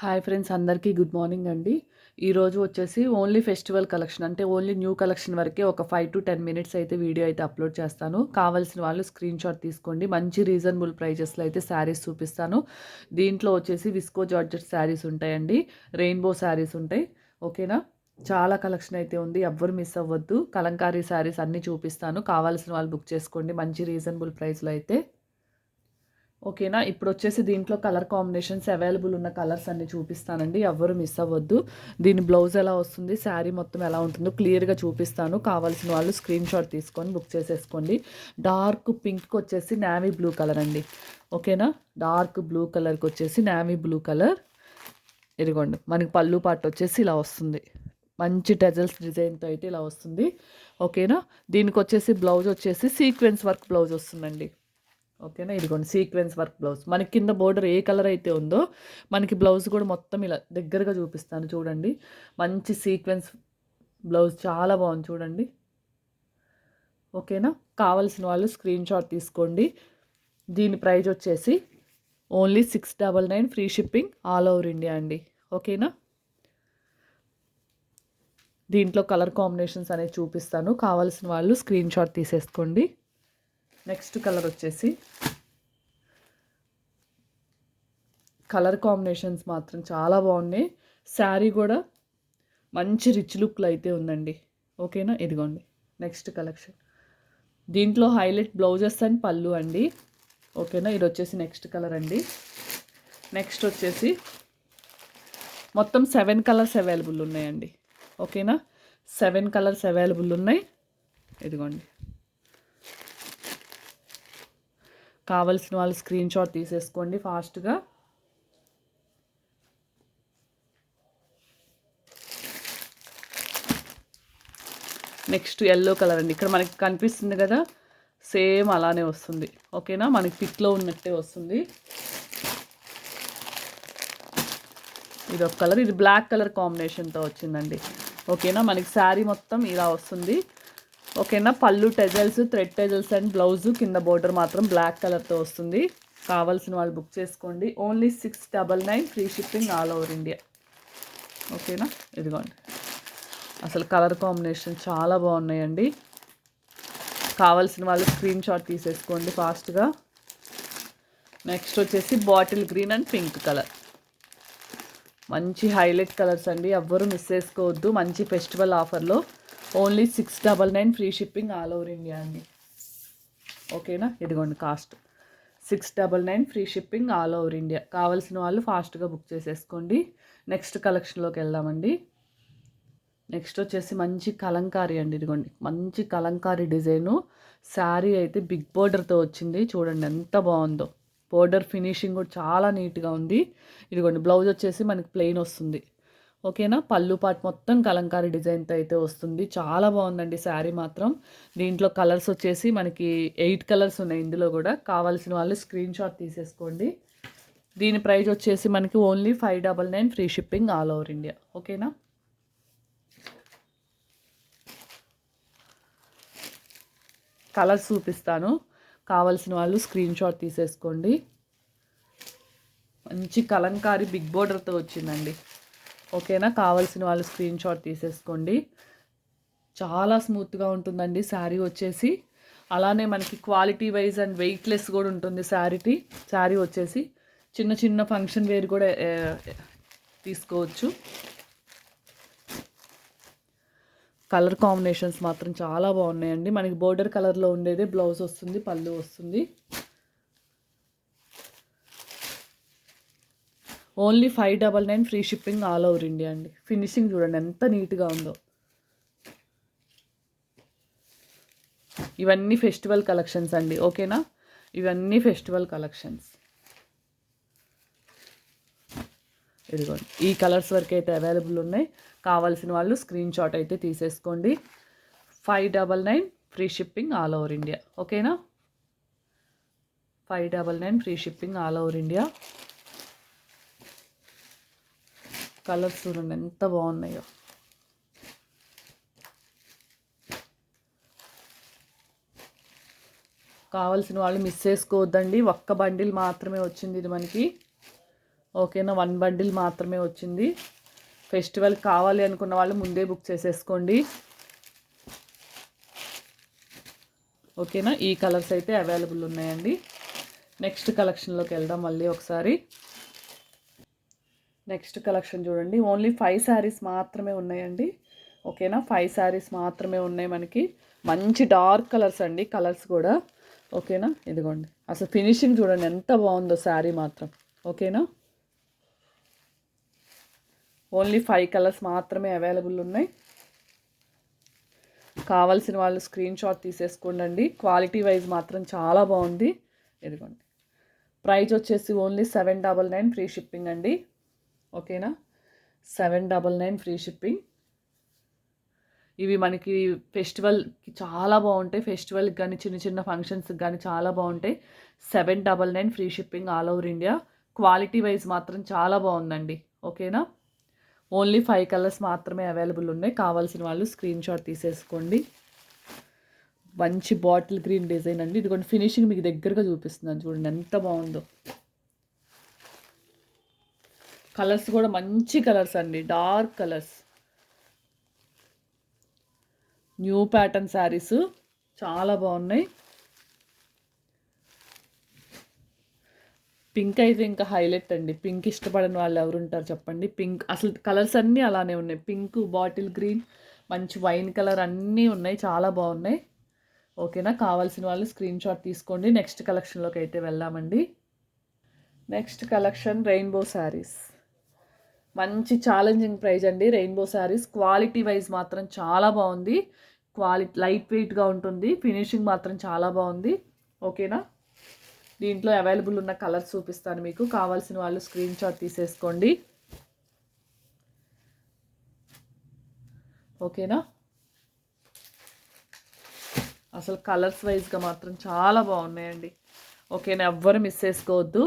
Hi friends అందరికీ good morning అండి. ఈరోజు వచ్చేసి ఓన్లీ ఫెస్టివల్ కలెక్షన్ అంటే ఓన్లీ న్యూ కలెక్షన్ వరకే ఒక ఫైవ్ టు టెన్ మినిట్స్ అయితే వీడియో అయితే అప్లోడ్ చేస్తాను. కావాల్సిన వాళ్ళు స్క్రీన్ షాట్ తీసుకోండి. మంచి రీజనబుల్ ప్రైజెస్లో అయితే శారీస్ చూపిస్తాను. దీంట్లో వచ్చేసి విస్కో జార్జెట్ శారీస్ ఉంటాయండి. రెయిన్బో శారీస్ ఉంటాయి. ఓకేనా? చాలా కలెక్షన్ అయితే ఉంది. ఎవ్వరు మిస్ అవ్వద్దు. కలంకారీ శారీస్ అన్నీ చూపిస్తాను. కావాల్సిన వాళ్ళు బుక్ చేసుకోండి. మంచి రీజనబుల్ ప్రైస్లో అయితే. ఓకేనా? ఇప్పుడు వచ్చేసి దీంట్లో కలర్ కాంబినేషన్స్ అవైలబుల్ ఉన్న కలర్స్ అన్ని చూపిస్తానండి. ఎవ్వరు మిస్ అవ్వద్దు. దీని బ్లౌజ్ ఎలా వస్తుంది? శారీ మొత్తం ఎలా ఉంటుందో క్లియర్గా చూపిస్తాను. కావాల్సిన వాళ్ళు స్క్రీన్ షాట్ తీసుకొని బుక్ చేసేసుకోండి. డార్క్ పింక్కి వచ్చేసి నావీ బ్లూ కలర్ అండి. ఓకేనా? డార్క్ బ్లూ కలర్కి వచ్చేసి నావీ బ్లూ కలర్. ఇదిగోండి మనకి పళ్ళు పాటు వచ్చేసి ఇలా వస్తుంది. మంచి టెజల్స్ డిజైన్తో అయితే ఇలా వస్తుంది. ఓకేనా? దీనికి వచ్చేసి బ్లౌజ్ వచ్చేసి సీక్వెన్స్ వర్క్ బ్లౌజ్ వస్తుందండి ఓకేనా? ఇదిగోండి సీక్వెన్స్ వర్క్ బ్లౌజ్. మనకి కింద బోర్డర్ ఏ కలర్ అయితే ఉందో మనకి బ్లౌజ్ కూడా మొత్తం ఇలా దగ్గరగా చూపిస్తాను చూడండి. మంచి సీక్వెన్స్ బ్లౌజ్ చాలా బాగుంది చూడండి. ఓకేనా? కావాల్సిన వాళ్ళు స్క్రీన్ షాట్ తీసుకోండి. దీని ప్రైజ్ వచ్చేసి only six double nine free shipping all over India అండి. ఓకేనా? దీంట్లో కలర్ కాంబినేషన్స్ అనేవి చూపిస్తాను. కావాల్సిన వాళ్ళు స్క్రీన్ షాట్ తీసేసుకోండి. నెక్స్ట్ కలర్ వచ్చేసి కలర్ కాంబినేషన్స్ మాత్రం చాలా బాగున్నాయి. శారీ కూడా మంచి రిచ్ లుక్లో అయితే ఉందండి. ఓకేనా? ఇదిగోండి నెక్స్ట్ కలెక్షన్. దీంట్లో హైలైట్ బ్లౌజెస్ అండ్ పళ్ళు అండి. ఓకేనా? ఇది వచ్చేసి నెక్స్ట్ కలర్ అండి. నెక్స్ట్ వచ్చేసి మొత్తం సెవెన్ కలర్స్ అవైలబుల్ ఉన్నాయండి. ఓకేనా? సెవెన్ కలర్స్ అవైలబుల్ ఉన్నాయి. ఇదిగోండి. కావలసిన వాళ్ళు స్క్రీన్ షాట్ తీసేసుకోండి ఫాస్ట్గా. నెక్స్ట్ ఎల్లో కలర్ అండి. ఇక్కడ మనకి కనిపిస్తుంది కదా సేమ్ అలానే వస్తుంది. ఓకేనా? మనకి ఫిట్లో ఉన్నట్టే వస్తుంది. ఇది ఒక కలర్. ఇది బ్లాక్ కలర్ కాంబినేషన్తో వచ్చిందండి. ఓకేనా? మనకి శారీ మొత్తం ఇలా వస్తుంది. ఓకేనా? పళ్ళు tassels thread tassels and blouse కింద బోర్డర్ మాత్రం బ్లాక్ కలర్తో వస్తుంది. కావాల్సిన వాళ్ళు బుక్ చేసుకోండి. Only six double nine free shipping all over India. ఓకేనా? ఇదిగోండి. అసలు కలర్ కాంబినేషన్ చాలా బాగున్నాయండి. కావాల్సిన వాళ్ళు స్క్రీన్ షాట్ తీసేసుకోండి ఫాస్ట్గా. నెక్స్ట్ వచ్చేసి bottle green and pink colour. మంచి హైలైట్ కలర్స్ అండి. ఎవ్వరూ మిస్ చేసుకోవద్దు. మంచి ఫెస్టివల్ ఆఫర్లో only six double nine free shipping all over India అండి. ఓకేనా? ఇదిగోండి cost. Six double nine free shipping all over India. కావాల్సిన వాళ్ళు ఫాస్ట్గా బుక్ చేసేసుకోండి. నెక్స్ట్ కలెక్షన్లోకి వెళ్దామండి. నెక్స్ట్ వచ్చేసి మంచి కలంకారీ అండి ఇదిగోండి. మంచి కలంకారీ డిజైను. శారీ అయితే బిగ్ బోర్డర్తో వచ్చింది. చూడండి ఎంత బాగుందో. బోర్డర్ ఫినిషింగ్ కూడా చాలా నీట్గా ఉంది. ఇదిగోండి బ్లౌజ్ వచ్చేసి మనకి ప్లెయిన్ వస్తుంది. ఓకేనా? పళ్ళు పాటు మొత్తం కలంకారీ డిజైన్తో అయితే వస్తుంది. చాలా బాగుందండి శారీ మాత్రం. దీంట్లో కలర్స్ వచ్చేసి మనకి ఎయిట్ కలర్స్ ఉన్నాయి ఇందులో కూడా. కావాల్సిన వాళ్ళు స్క్రీన్ షాట్ తీసేసుకోండి. దీని ప్రైస్ వచ్చేసి మనకి only five double nine free shipping all over India. ఓకేనా? కలర్స్ చూపిస్తాను. కావాల్సిన వాళ్ళు స్క్రీన్ షాట్ తీసేసుకోండి. మంచి కలంకారీ బిగ్ బోర్డర్తో వచ్చిందండి. ఓకేనా? కావాల్సిన వాళ్ళు స్క్రీన్ షాట్ తీసేసుకోండి. చాలా స్మూత్గా ఉంటుందండి శారీ వచ్చేసి. అలానే మనకి క్వాలిటీ వైజ్ అండ్ వెయిట్లెస్ కూడా ఉంటుంది శారీకి శారీ వచ్చేసి చిన్న చిన్న ఫంక్షన్ వేర్ కూడా తీసుకోవచ్చు. కలర్ కాంబినేషన్స్ మాత్రం చాలా బాగున్నాయండి. మనకి బోర్డర్ కలర్లో ఉండేదే బ్లౌజ్ వస్తుంది పళ్ళు వస్తుంది. Only five double nine free shipping all over India అండి. ఫినిషింగ్ చూడండి ఎంత నీట్గా ఉందో. ఇవన్నీ ఫెస్టివల్ కలెక్షన్స్ అండి ఓకేనా? ఇవన్నీ ఫెస్టివల్ కలెక్షన్స్. ఇదిగోండి ఈ కలర్స్ వరకు అయితే అవైలబుల్ ఉన్నాయి. కావాల్సిన వాళ్ళు స్క్రీన్ షాట్ అయితే తీసేసుకోండి. Five double nine free shipping all over India ఓకేనా? Five double nine free shipping all over India. Colours చూడండి ఎంత బాగున్నాయో. కావాల్సిన వాళ్ళు మిస్ చేసుకోవద్దండి. ఒక్క బండిల్ మాత్రమే వచ్చింది ఇది మనకి. ఓకేనా? వన్ బండిల్ మాత్రమే వచ్చింది. ఫెస్టివల్ కావాలి అనుకున్న వాళ్ళు ముందే బుక్ చేసేసుకోండి. ఓకేనా? ఈ కలర్స్ అయితే అవైలబుల్ ఉన్నాయండి. నెక్స్ట్ కలెక్షన్లోకి వెళ్దాం మళ్ళీ ఒకసారి. నెక్స్ట్ కలెక్షన్ చూడండి. ఓన్లీ ఫైవ్ శారీస్ మాత్రమే ఉన్నాయండి. ఓకేనా? ఫైవ్ శారీస్ మాత్రమే ఉన్నాయి మనకి. మంచి డార్క్ కలర్స్ అండి కలర్స్ కూడా. ఓకేనా? ఇదిగోండి. అసలు ఫినిషింగ్ చూడండి ఎంత బాగుందో శారీ మాత్రం. ఓకేనా? ఓన్లీ ఫైవ్ కలర్స్ మాత్రమే అవైలబుల్ ఉన్నాయి. కావాల్సిన వాళ్ళు స్క్రీన్ షాట్ తీసేసుకోండి క్వాలిటీ వైజ్ మాత్రం చాలా బాగుంది. ఇదిగోండి. ప్రైస్ వచ్చేసి only seven double nine free shipping అండి. ఓకేనా? Seven double nine free shipping. ఇవి మనకి ఫెస్టివల్కి చాలా బాగుంటాయి. ఫెస్టివల్కి కానీ చిన్న చిన్న ఫంక్షన్స్కి కానీ చాలా బాగుంటాయి. Seven double nine free shipping all over India. Quality wise మాత్రం చాలా బాగుందండి. ఓకేనా? ఓన్లీ ఫైవ్ కలర్స్ మాత్రమే అవైలబుల్ ఉన్నాయి. కావాల్సిన వాళ్ళు స్క్రీన్ షాట్ తీసేసుకోండి. మంచి బాటిల్ గ్రీన్ డిజైన్ అండి. ఇదిగోండి ఫినిషింగ్ మీకు దగ్గరగా చూపిస్తున్నాను. చూడండి ఎంత బాగుందో. కలర్స్ కూడా మంచి కలర్స్ అండి. Dark colours. New pattern saris చాలా బాగున్నాయి. పింక్ అయితే ఇంకా హైలైట్ అండి. పింక్ ఇష్టపడని వాళ్ళు ఎవరు ఉంటారు చెప్పండి. పింక్ అసలు కలర్స్ అన్నీ అలానే ఉన్నాయి. పింక్ బాటిల్ గ్రీన్ మంచి వైన్ కలర్ అన్నీ ఉన్నాయి. చాలా బాగున్నాయి. ఓకేనా? కావాల్సిన వాళ్ళు స్క్రీన్ షాట్ తీసుకోండి. నెక్స్ట్ కలెక్షన్లోకి అయితే వెళ్దామండి. Next collection rainbow saris. మంచి ఛాలెంజింగ్ ప్రైజ్ అండి. రెయిన్బో శారీస్ క్వాలిటీ వైజ్ మాత్రం చాలా బాగుంది. క్వాలిటీ లైట్ వెయిట్గా ఉంటుంది. ఫినిషింగ్ మాత్రం చాలా బాగుంది. ఓకేనా దీంట్లో అవైలబుల్ ఉన్న కలర్స్ చూపిస్తాను మీకు. కావాల్సిన వాళ్ళు స్క్రీన్ షాట్ తీసేసుకోండి. ఓకేనా అసలు కలర్స్ వైజ్గా మాత్రం చాలా బాగున్నాయండి. ఓకేనా ఎవ్వరు మిస్ చేసుకోవద్దు.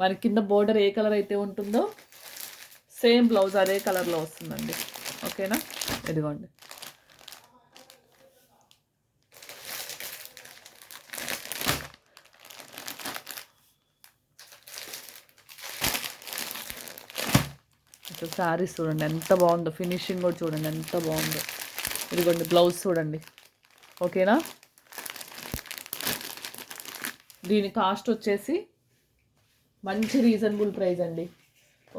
మరి కింద బోర్డర్ ఏ కలర్ అయితే ఉంటుందో సేమ్ బ్లౌజ్ అదే కలర్లో వస్తుందండి. ఓకేనా? ఇదిగోండి. అసలు శారీస్ చూడండి ఎంత బాగుందో. ఫినిషింగ్ కూడా చూడండి ఎంత బాగుందో. ఇదిగోండి బ్లౌజ్ చూడండి. ఓకేనా? దీని కాస్ట్ వచ్చేసి మంచి రీజనబుల్ ప్రైస్ అండి.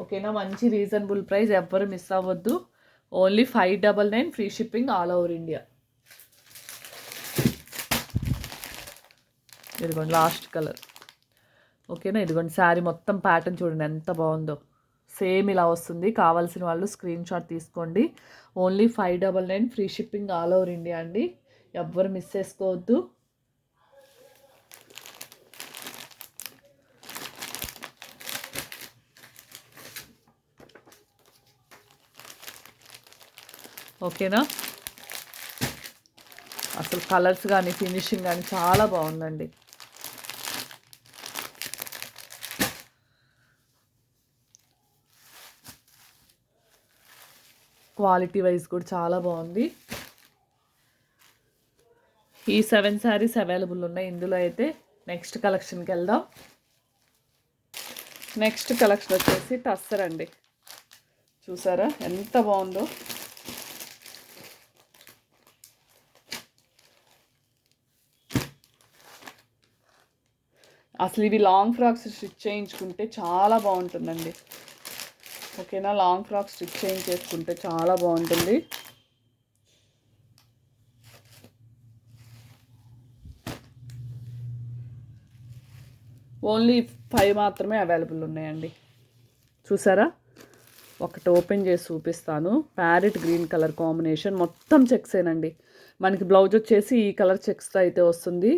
ఓకేనా? మంచి రీజనబుల్ ప్రైస్ ఎవ్వరు మిస్ అవ్వద్దు. Only five double nine free shipping all over India ఇదిగోండి లాస్ట్ కలర్ ఓకేనా? ఇదిగోండి శారీ మొత్తం ప్యాటర్న్ చూడండి ఎంత బాగుందో. సేమ్ ఇలా వస్తుంది. కావాల్సిన వాళ్ళు స్క్రీన్ షాట్ తీసుకోండి. Only five double nine free shipping all over India అండి. ఎవ్వరు మిస్ చేసుకోవద్దు. ఓకేనా? అసలు కలర్స్ కానీ ఫినిషింగ్ కానీ చాలా బాగుందండి. క్వాలిటీ వైజ్ కూడా చాలా బాగుంది. ఈ సెవెన్ శారీస్ అవైలబుల్ ఉన్నాయి. ఇందులో అయితే నెక్స్ట్ కలెక్షన్కి వెళ్దాం. నెక్స్ట్ కలెక్షన్ వచ్చేసి టస్సర్ అండి. చూసారా? ఎంత బాగుందో. అసలు ఇవి లాంగ్ ఫ్రాక్స్ స్టిచ్ చేయించుకుంటే చాలా బాగుంటుందండి. ఓకేనా? లాంగ్ ఫ్రాక్స్ స్టిచ్ చేయించేసుకుంటే చాలా బాగుంటుంది. ఓన్లీ ఫైవ్ మాత్రమే అవైలబుల్ ఉన్నాయండి. చూసారా? ఒకటి ఓపెన్ చేసి చూపిస్తాను. ప్యారెట్ గ్రీన్ కలర్ కాంబినేషన్ మొత్తం చెక్సేనండి మనకి బ్లౌజ్ వచ్చేసి ఈ కలర్ చెక్స్తో అయితే వస్తుంది.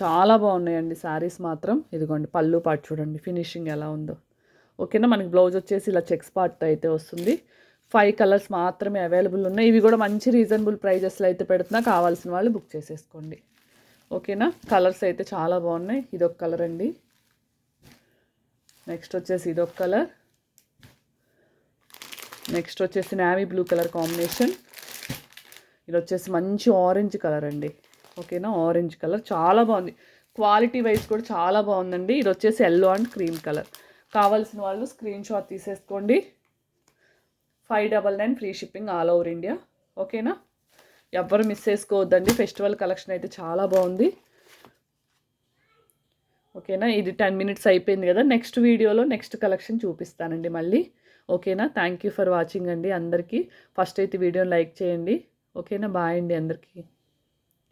చాలా బాగున్నాయండి శారీస్ మాత్రం. ఇదిగోండి పళ్ళు పాటు చూడండి ఫినిషింగ్ ఎలా ఉందో. ఓకేనా మనకి బ్లౌజ్ వచ్చేసి ఇలా చెక్స్ పార్ట్ అయితే వస్తుంది. ఫైవ్ కలర్స్ మాత్రమే అవైలబుల్ ఉన్నాయి. ఇవి కూడా మంచి రీజనబుల్ ప్రైజెస్లో అయితే పెడుతున్నా. కావాల్సిన వాళ్ళు బుక్ చేసేసుకోండి. ఓకేనా కలర్స్ అయితే చాలా బాగున్నాయి. ఇదొక కలర్ అండి. నెక్స్ట్ వచ్చేసి ఇదొక కలర్. నెక్స్ట్ వచ్చేసి నావీ బ్లూ కలర్ కాంబినేషన్. ఇది వచ్చేసి మంచి ఆరెంజ్ కలర్ అండి. ఓకేనా? Orange colour. చాలా బాగుంది. క్వాలిటీ వైజ్ కూడా చాలా బాగుందండి. ఇది వచ్చేసి ఎల్లో అండ్ క్రీమ్ కలర్. కావాల్సిన వాళ్ళు స్క్రీన్ షాట్ తీసేసుకోండి. Five double nine free shipping all over India. ఓకేనా? ఎవ్వరు మిస్ చేసుకోవద్దండి. ఫెస్టివల్ కలెక్షన్ అయితే చాలా బాగుంది. ఓకేనా? ఇది టెన్ మినిట్స్ అయిపోయింది కదా. నెక్స్ట్ వీడియోలో నెక్స్ట్ కలెక్షన్ చూపిస్తానండి మళ్ళీ. ఓకేనా? థ్యాంక్ యూ ఫర్ వాచింగ్ అండి అందరికీ. ఫస్ట్ అయితే వీడియోని లైక్ చేయండి. ఓకేనా? బాయ్ అండి అందరికీ.